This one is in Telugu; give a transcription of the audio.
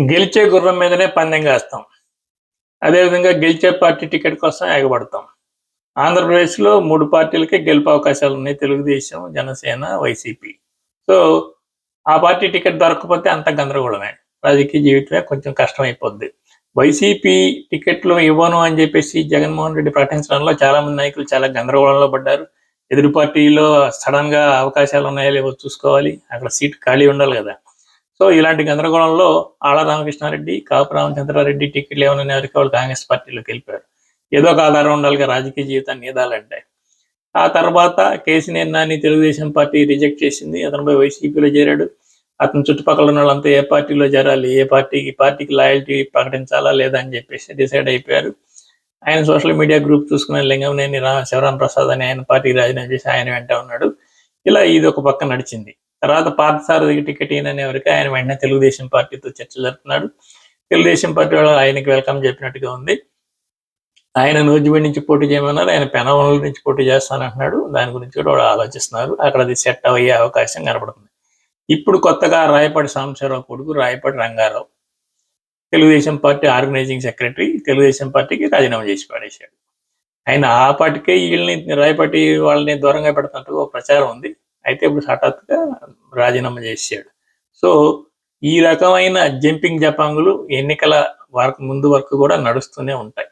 గెలిచే గుర్రం మీదనే పందెం కాస్తాం. అదేవిధంగా గెలిచే పార్టీ టికెట్ కోసం ఎగబడతాం. ఆంధ్రప్రదేశ్లో మూడు పార్టీలకే గెలుపు అవకాశాలు ఉన్నాయి. తెలుగుదేశం జనసేన వైసీపీ. సో ఆ పార్టీ టికెట్ దొరకకపోతే అంత గందరగోళమే. రాజకీయ జీవితమే కొంచెం కష్టం అయిపోద్ది వైసీపీ టికెట్లు ఇవ్వను అని చెప్పేసి జగన్మోహన్ రెడ్డి ప్రకటించడంలో చాలా మంది నాయకులు చాలా గందరగోళంలో పడ్డారు. ఎదురు పార్టీలో సడన్గా అవకాశాలు ఉన్నాయో లేవో చూసుకోవాలి. అక్కడ సీట్ ఖాళీ ఉండాలి కదా. సో ఇలాంటి గందరగోళంలో ఆళ్ళ రామకృష్ణారెడ్డి కాపు రామచంద్రారెడ్డి టికెట్లు ఏమైనా ఎవరికి వాళ్ళు కాంగ్రెస్ పార్టీలోకి వెళ్ళిపోయారు. ఏదో ఒక ఆధారం ఉండాలిగా రాజకీయ జీవితాన్ని ఏదాలంటే ఆ తర్వాత కేసీనేని నాని తెలుగుదేశం పార్టీ రిజెక్ట్ చేసింది. అతను వైసీపీలో చేరాడు. అతని చుట్టుపక్కల ఉన్న వాళ్ళంతా ఏ పార్టీలో చేరాలి? ఏ పార్టీకి పార్టీకి లాయల్టీ ప్రకటించాలా లేదా అని చెప్పేసి డిసైడ్ అయిపోయారు. ఆయన సోషల్ మీడియా గ్రూప్ చూసుకున్న లింగంనేని రా శివరాం ప్రసాద్ అని ఆయన పార్టీకి రాజీనామా చేసి ఆయన వెంట ఉన్నాడు. ఇలా ఇది ఒక పక్క నడిచింది. తర్వాత పార్థసారథికి టికెట్ ఈయననే వరకు ఆయన వెంటనే తెలుగుదేశం పార్టీతో చర్చ జరుపుతున్నాడు. తెలుగుదేశం పార్టీ వాళ్ళు ఆయనకి వెల్కమ్ చెప్పినట్టుగా ఉంది. ఆయన నూజిబీడ్ నుంచి పోటీ చేయమన్నారు. ఆయన పెనవల నుంచి పోటీ చేస్తానంటున్నాడు. దాని గురించి కూడా వాళ్ళు ఆలోచిస్తున్నారు. అక్కడ అది సెట్ అయ్యే అవకాశం కనబడుతుంది. ఇప్పుడు కొత్తగా రాయపాటి సాంబశివరావు కొడుకు Rayapati Ranga Rao. Telugu Desam party organising secretary. Telugu Desam పార్టీకి రాజీనామా చేసి పడేశాడు. ఆయన ఆ పార్టీకే వీళ్ళని రాయపాటి వాళ్ళని దూరంగా పెడుతున్నట్టు ఒక ప్రచారం ఉంది. అయితే ఇప్పుడు హఠాత్తుగా రాజీనామా చేశాడు. సో ఈ రకమైన జంపింగ్ జపాంగులు ఎన్నికల వరకు ముందు వరకు కూడా నడుస్తూనే ఉంటాయి.